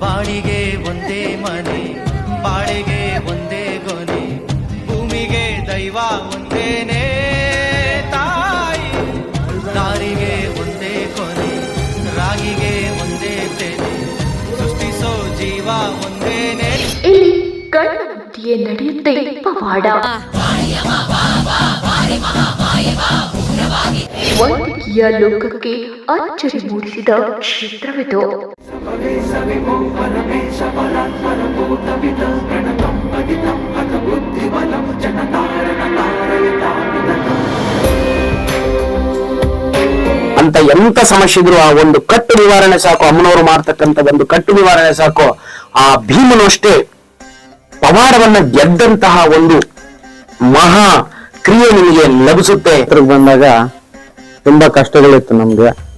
ಬಾಡಿಗೆ ಒಂದೇ ಮನೆ ಬಾಳಿಗೆ ಒಂದೇ ಗೊನೆ ಭೂಮಿಗೆ ದೈವ ಒಂದೇನೆ ತಾಯಿ. ದಾರಿಗೆ ಒಂದೇ ಕೊನೆ ರಾಗಿಗೆ ಒಂದೇ ತೆನೆ ಸೃಷ್ಟಿಸೋ ಜೀವ ಒಂದೇನೇ. ಇಲ್ಲಿ ಬಾ ಮುಂದೆಯೇ ನಡೆಯುತ್ತೆ ಪವಾಡ ವೈದ್ಯಕೀಯ ಲೋಕಕ್ಕೆ ಅಚ್ಚರಿ ಮೂಡಿಸಿದ ಕ್ಷೇತ್ರವಿದು ಅಂತ ಎಂತ ಸಮಸ್ಯೆ ಇದ್ರು ಆ ಒಂದು ಕಟ್ಟು ನಿವಾರಣೆ ಸಾಕು ಅಮ್ಮನವರು ಮಾಡ್ತಕ್ಕಂತ ಒಂದು ಕಟ್ಟು ನಿವಾರಣೆ ಸಾಕು ಆ ಭೀಮನು ಅಷ್ಟೇ ಪವಾಡವನ್ನ ಗೆದ್ದಂತಹ ಒಂದು ಮಹಾ ಕ್ರಿಯೆ ನಿಮಗೆ ಲಭಿಸುತ್ತೆ. ಬಂದಾಗ ತುಂಬಾ ಕಷ್ಟಗಳಿತ್ತು ನಮ್ಗೆ.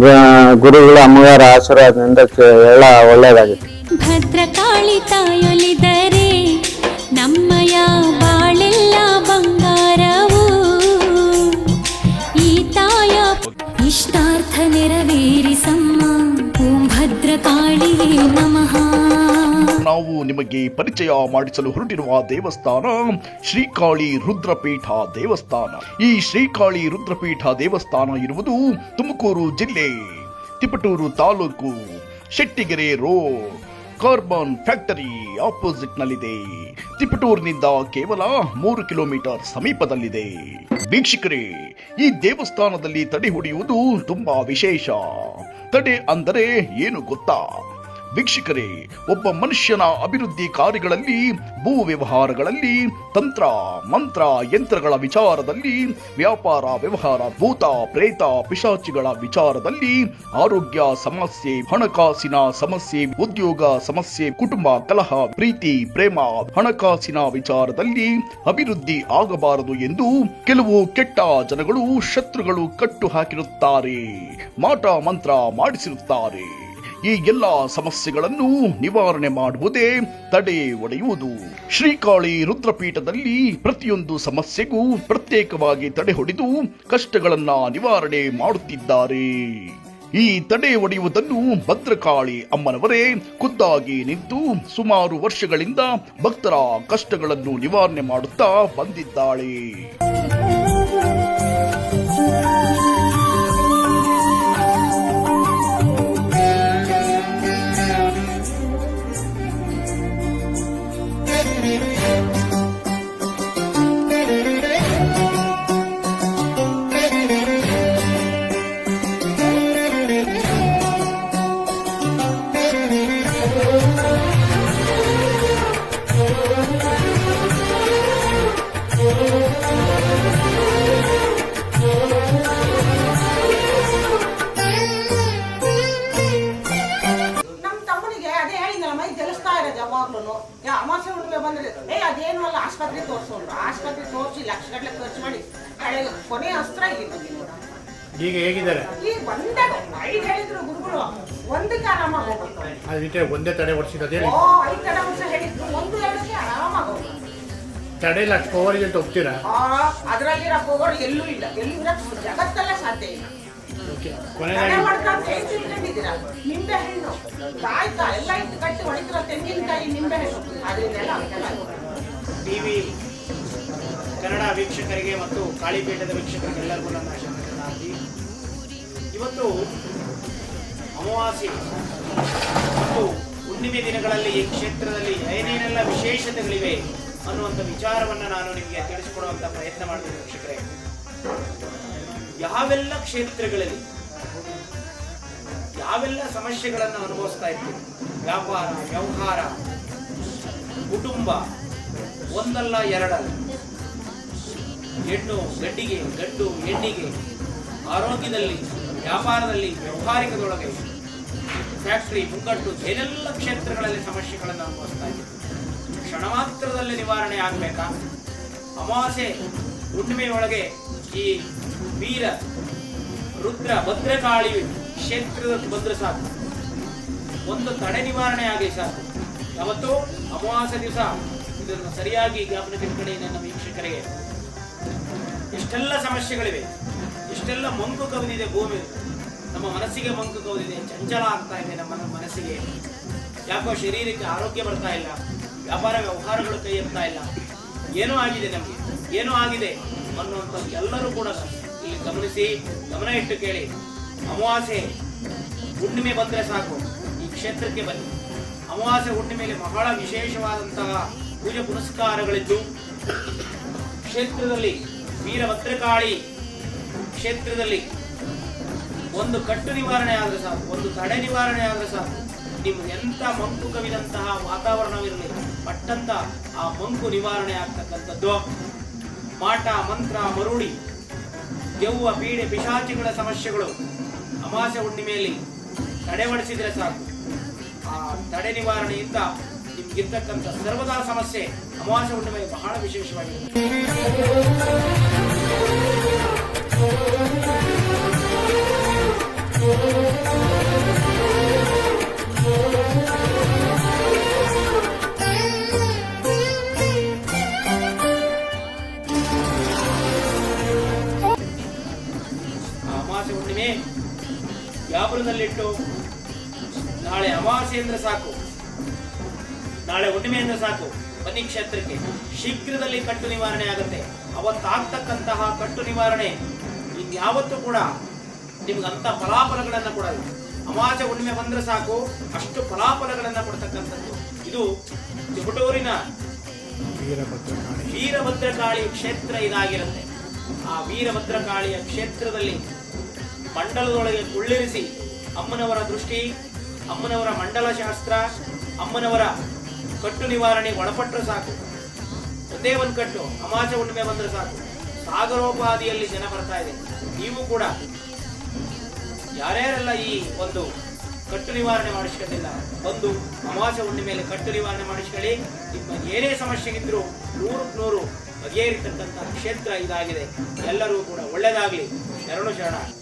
ಗ- ಗುರುಗಳ ಅಮ್ಮಗಾರ ಆಶೀರ್ವಾದದಿಂದ ಚ- ಎಲ್ಲ ಒಳ್ಳೇದಾಗಿತ್ತು. ಭದ್ರಕಾಳಿ ತಾಯೊಲಿದರೆ ನಮ್ಮಯ ಬಾಳೆಲ್ಲ ಬಂಗಾರವು. ಈ ತಾಯ ಇಷ್ಟಾರ್ಥ ನೆರವೇರಿಸಮ್ಮ. ಓಂ ಭದ್ರಕಾಳಿಯೇ ನಮಃ. ನಾವು ನಿಮಗೆ ಪರಿಚಯ ಮಾಡಿಸಲು ಹೊರಟಿರುವ ದೇವಸ್ಥಾನ ಶ್ರೀಕಾಳಿ ರುದ್ರಪೀಠ ದೇವಸ್ಥಾನ. ಈ ಶ್ರೀಕಾಳಿ ರುದ್ರಪೀಠ ದೇವಸ್ಥಾನ ಇರುವುದು ತುಮಕೂರು ಜಿಲ್ಲೆ, Tiptur taluk, Shettigere road, carbon factory opposite ನಲ್ಲಿದೆ ತಿಪಟೂರಿನಿಂದ ಕೇವಲ ಮೂರು ಕಿಲೋಮೀಟರ್ ಸಮೀಪದಲ್ಲಿದೆ. ವೀಕ್ಷಕರೇ, ಈ ದೇವಸ್ಥಾನದಲ್ಲಿ ತಡೆ ಹೊಡೆಯುವುದು ತುಂಬಾ ವಿಶೇಷ. ತಡೆ ಅಂದರೆ ಏನು ಗೊತ್ತಾ? ವೀಕ್ಷಕರೇ, ಒಬ್ಬ ಮನುಷ್ಯನ ಅಭಿವೃದ್ಧಿ ಕಾರ್ಯಗಳಲ್ಲಿ ಭೂ ವ್ಯವಹಾರಗಳಲ್ಲಿ, ತಂತ್ರ, ಮಂತ್ರ, ಯಂತ್ರಗಳ ವಿಚಾರದಲ್ಲಿ, ವ್ಯಾಪಾರ, ವ್ಯವಹಾರ, ಭೂತ, ಪ್ರೇತ, ಪಿಶಾಚಿಗಳ ವಿಚಾರದಲ್ಲಿ, ಆರೋಗ್ಯ ಸಮಸ್ಯೆ, ಹಣಕಾಸಿನ ಸಮಸ್ಯೆ, ಉದ್ಯೋಗ ಸಮಸ್ಯೆ, ಕುಟುಂಬ ಕಲಹ, ಪ್ರೀತಿ, ಪ್ರೇಮ, ಹಣಕಾಸಿನ ವಿಚಾರದಲ್ಲಿ ಅಭಿವೃದ್ಧಿ ಆಗಬಾರದು ಎಂದು ಕೆಲವು ಕೆಟ್ಟ ಜನಗಳು, ಶತ್ರುಗಳು ಕಟ್ಟು ಹಾಕಿರುತ್ತಾರೆ, ಮಾಟ ಮಂತ್ರ ಮಾಡಿಸಿರುತ್ತಾರೆ. ಈ ಎಲ್ಲ ಸಮಸ್ಯೆಗಳನ್ನು ನಿವಾರಣೆ ಮಾಡುವುದೇ ತಡೆ ಒಡೆಯುವುದು. ಶ್ರೀಕಾಳಿ ರುದ್ರಪೀಠದಲ್ಲಿ ಪ್ರತಿಯೊಂದು ಸಮಸ್ಯೆಗೂ ಪ್ರತ್ಯೇಕವಾಗಿ ತಡೆ ಹೊಡೆದು ಕಷ್ಟಗಳನ್ನ ನಿವಾರಣೆ ಮಾಡುತ್ತಿದ್ದಾರೆ. ಈ ತಡೆ ಒಡೆಯುವುದನ್ನು ಭದ್ರಕಾಳಿ ಅಮ್ಮನವರೇ ಖುದ್ದಾಗಿ ನಿಂತು ಸುಮಾರು ವರ್ಷಗಳಿಂದ ಭಕ್ತರ ಕಷ್ಟಗಳನ್ನು ನಿವಾರಣೆ ಮಾಡುತ್ತಾ ಬಂದಿದ್ದಾಳೆ. ತೋರಿಸಿ ಲಕ್ಷ ಗಟ್ಟಲೆ ಖರ್ಚು ಮಾಡಿ ಹಳೆ ಕೊನೆ ಅಸ್ತ್ರ ಇಲ್ಲಿ ಬಂದಿಲ್ಲ ಈಗ ಹೇಗಿದ್ದಾರೆ? ಈ ಒಂದೇ ಐದು ಹೇಳಿದ್ರು ಗುರುಗಳು ಒಂದಕ್ಕೆ ಆರಾಮಾಗಿ ಹೋಗ್ಬೇಕು ಅದಕ್ಕೆ ಒಂದೇ ತಡೆ ಹೊಡಿಸಿದ ಹೇಳಿ ಓ ಐದು ತಡೆ ವರ್ಷ ಹೇಳಿದ್ರು ಒಂದು ಎರಡಕ್ಕೆ ಆರಾಮಾಗಿ ಹೋಗ್ಬೇಕು ತಡೆಯಲ್ಲಿ ಅಷ್ಟು ಪವರ್ ಇದೆ ಅಂತ ಒಪ್ತೀರಾ ಆ ಅದ್ರಲ್ಲಿರೋ ಪವರ್ ಎಲ್ಲೂ ಇಲ್ಲ. ಎಲ್ಲೂ ಇರಕ್ಕೆ ಜಗತ್ತಲ್ಲೇ ಸಾಧ್ಯ ಇಲ್ಲ. ತಡೆ ನಿಂಬೆ ಹಣ್ಣು. ಕಾಯ್ತಾ ಎಲ್ಲ ಇಟ್ಟು ಕಟ್ಟಿ ಹೊಡಿತಿರೋ ತೆಂಗಿನಕಾಯಿ ನಿಂಬೆ ಹಣ್ಣು. ಅದರಿಂದೆಲ್ಲ ಟಿವಿ ಕನ್ನಡ ವೀಕ್ಷಕರಿಗೆ ಮತ್ತು ಕಾಳಿಪೀಠದ ವೀಕ್ಷಕರಿಗೆಲ್ಲರಿಗೂ ನನ್ನ ಇವತ್ತು ಅಮಾವಾಸ್ಯೆ. ಮತ್ತು ಹುಣ್ಣಿಮೆ ದಿನಗಳಲ್ಲಿ ಈ ಕ್ಷೇತ್ರದಲ್ಲಿ ಏನೇನೆಲ್ಲ ವಿಶೇಷತೆಗಳಿವೆ ಅನ್ನುವಂಥ ವಿಚಾರವನ್ನು ನಾನು ನಿಮಗೆ ತಿಳಿಸಿಕೊಡುವಂಥ ಪ್ರಯತ್ನ ಮಾಡ್ತೀನಿ ವೀಕ್ಷಕರೇ. ಯಾವೆಲ್ಲ ಕ್ಷೇತ್ರಗಳಲ್ಲಿ, ಯಾವೆಲ್ಲ ಸಮಸ್ಯೆಗಳನ್ನು ಅನುಭವಿಸ್ತಾ ಇರ್ತೀವಿ ವ್ಯಾಪಾರ, ವ್ಯವಹಾರ, ಕುಟುಂಬ, ಒಂದಲ್ಲ ಎರಡಲ್ಲ. ಹೆಣ್ಣು ಗಡ್ಡಿಗೆ ಗಂಡು, ಹೆಣ್ಣಿಗೆ, ಆರೋಗ್ಯದಲ್ಲಿ, ವ್ಯಾಪಾರದಲ್ಲಿ, ವ್ಯವಹಾರಿಕದೊಳಗೆ ಫ್ಯಾಕ್ಟರಿ ಮುಂಗಟ್ಟು, ಏನೆಲ್ಲ ಕ್ಷೇತ್ರಗಳಲ್ಲಿ ಸಮಸ್ಯೆಗಳನ್ನು ಅನುಭವಿಸ್ತಾ ಇದ್ದೀವಿ. ಕ್ಷಣ ಮಾತ್ರದಲ್ಲಿ ನಿವಾರಣೆ ಆಗಬೇಕಾ? ಅಮಾವಾಸ್ಯೆ, ಹುಣ್ಣಿಮೆಯೊಳಗೆ ಈ ವೀರ, ರುದ್ರ, ಭದ್ರಕಾಳಿ ಕ್ಷೇತ್ರದ ಬಂದ್ರೆ ಸಾಕು. ಒಂದು ತಡೆ ನಿವಾರಣೆ ಆಗಲಿ ಸಾಕು. ಯಾವತ್ತು ಅಮಾವಾಸ್ಯ ದಿವಸ ಇದನ್ನು ಸರಿಯಾಗಿ ಗಮನವಿಟ್ಕೊಳ್ಳಿ ನನ್ನ ವೀಕ್ಷಕರಿಗೆ. ಎಷ್ಟೆಲ್ಲ ಸಮಸ್ಯೆಗಳಿವೆ. ಇಷ್ಟೆಲ್ಲ ಮಂಕು ಕವಿದಿದೆ ಭೂಮಿ. ನಮ್ಮ ಮನಸ್ಸಿಗೆ ಮಂಕು ಕವಿದಿದೆ. ಚಂಚಲ ಆಗ್ತಾ ಇದೆ ನಮ್ಮ ಮನಸ್ಸಿಗೆ. ಯಾಕೋ ಶರೀರಕ್ಕೆ ಆರೋಗ್ಯ ಬರ್ತಾ ಇಲ್ಲ. ವ್ಯಾಪಾರ ವ್ಯವಹಾರಗಳು ಕೈ ಎತ್ತಾ ಇಲ್ಲ. ಏನೋ ಆಗಿದೆ ನಮಗೆ. ಏನೋ ಆಗಿದೆ ಅನ್ನುವಂಥದ್ದು ಎಲ್ಲರೂ ಕೂಡ ಇಲ್ಲಿ ಗಮನಿಸಿ, ಗಮನ ಇಟ್ಟು ಕೇಳಿ. ಅಮಾವಾಸ್ಯೆ ಹುಣ್ಣಿಮೆ ಬಂದರೆ ಸಾಕು. ಈ ಕ್ಷೇತ್ರಕ್ಕೆ ಬನ್ನಿ. ಅಮಾವಾಸ್ಯೆ ಹುಣ್ಣಿಮೆಯಲ್ಲಿ ಬಹಳ ವಿಶೇಷವಾದಂತಹ ಪೂಜೆ ಪುರಸ್ಕಾರಗಳಿದ್ದು ಕ್ಷೇತ್ರದಲ್ಲಿ ವೀರಭದ್ರಕಾಳಿ ಕ್ಷೇತ್ರದಲ್ಲಿ ಒಂದು ಕಟ್ಟು ನಿವಾರಣೆ ಆದ್ರೆ ಸಾಕು, ಒಂದು ತಡೆ ನಿವಾರಣೆ ಆದ್ರೆ ಸಾಕು. ನಿಮ್ಗೆ ಎಂತ ಮಂಕು ಕವಿದಂತಹ ವಾತಾವರಣವಿರಲಿ, ಪಟ್ಟಂತ ಆ ಮಂಕು ನಿವಾರಣೆ ಆಗ್ತಕ್ಕಂಥದ್ದು. ಮಾಟ, ಮಂತ್ರ, ಮರುಳಿ ದೆವ್ವ ಪೀಡೆ, ಪಿಶಾಚಿಗಳ ಸಮಸ್ಯೆಗಳು ಅಮಾಸೆ ಹುಣ್ಣಿಮೆಯಲ್ಲಿ ತಡೆವಡಿಸಿದ್ರೆ ಸಾಕು. ಆ ತಡೆ ನಿವಾರಣೆಯಿಂದ ನಿಮ್ಗಿರ್ತಕ್ಕಂಥ ಸರ್ವದಾ ಸಮಸ್ಯೆ ಅಮಾವಾಸ್ಯ ಹುಣ್ಣಿಮೆ ಬಹಳ ವಿಶೇಷವಾಗಿದೆ. ಅಮಾವಾಸ್ಯೆ ಹುಣ್ಣಿಮೆ ವ್ಯಾಪಾರದಲ್ಲಿಟ್ಟು ನಾಳೆ ಅಮಾವಾಸ್ಯೆ ಅಂದ್ರೆ ಸಾಕು. ನಾಳೆ ಹುಣ್ಣಿಮೆ ಅಂದ್ರೆ ಸಾಕು. ಬನ್ನಿ ಕ್ಷೇತ್ರಕ್ಕೆ. ಶೀಘ್ರದಲ್ಲಿ ಕಟ್ಟು ನಿವಾರಣೆ ಆಗುತ್ತೆ. ಅವತ್ತಾಗ್ತಕ್ಕಂತಹ ಕಟ್ಟು ನಿವಾರಣೆ ಇನ್ಯಾವತ್ತೂ ಕೂಡ ನಿಮ್ಗೆ ಅಂತ ಫಲಾಫಲಗಳನ್ನ ಕೊಡಲ್ಲ ಅಮಾಜ ಹುಣ್ಣಿಮೆ ಬಂದ್ರೆ ಸಾಕು, ಅಷ್ಟು ಫಲಾಫಲಗಳನ್ನ ಕೊಡ್ತಕ್ಕಂಥದ್ದು. ಇದು ವೀರಭದ್ರಕಾಳಿ ವೀರಭದ್ರಕಾಳಿ ಕ್ಷೇತ್ರ ಇದಾಗಿರುತ್ತೆ. ಆ ವೀರಭದ್ರಕಾಳಿಯ ಕ್ಷೇತ್ರದಲ್ಲಿ ಮಂಡಲದೊಳಗೆ ಕುಳ್ಳಿರಿಸಿ, ಅಮ್ಮನವರ ದೃಷ್ಟಿ, ಅಮ್ಮನವರ ಮಂಡಲ ಶಾಸ್ತ್ರ ಅಮ್ಮನವರ ಕಟ್ಟು ನಿವಾರಣೆಗೆ ಒಳಪಟ್ಟರೆ ಸಾಕು. ಒಂದೇ ಒಂದು ಕಟ್ಟು ಅಮಾಚ ಹುಣ್ಣಿಮೆ ಬಂದ್ರೆ ಸಾಕು. ಸಾಗರೋಪಾದಿಯಲ್ಲಿ ಜನ ಬರ್ತಾ ಇದೆ. ನೀವು ಕೂಡ. ಯಾರ್ಯಾರೆಲ್ಲ ಈ ಒಂದು ಕಟ್ಟು ನಿವಾರಣೆ ಮಾಡಿಸ್ಕೊಂಡಿಲ್ಲ ಒಂದು ಅಮಾವಾಸ್ಯ ಹುಣ್ಣಿಮೆಯಲ್ಲಿ ಕಟ್ಟು ನಿವಾರಣೆ ಮಾಡಿಸ್ಕೊಳ್ಳಿ. ನಿಮ್ಮ ಏನೇ ಸಮಸ್ಯೆಗಿದ್ರು ನೂರಕ್ಕೆ ನೂರು ಬಗೆಹರಿತಕ್ಕಂಥ ಕ್ಷೇತ್ರ ಇದಾಗಿದೆ. ಎಲ್ಲರೂ ಕೂಡ ಒಳ್ಳೆಯದಾಗಲಿ ಶರಣು ಶರಣ.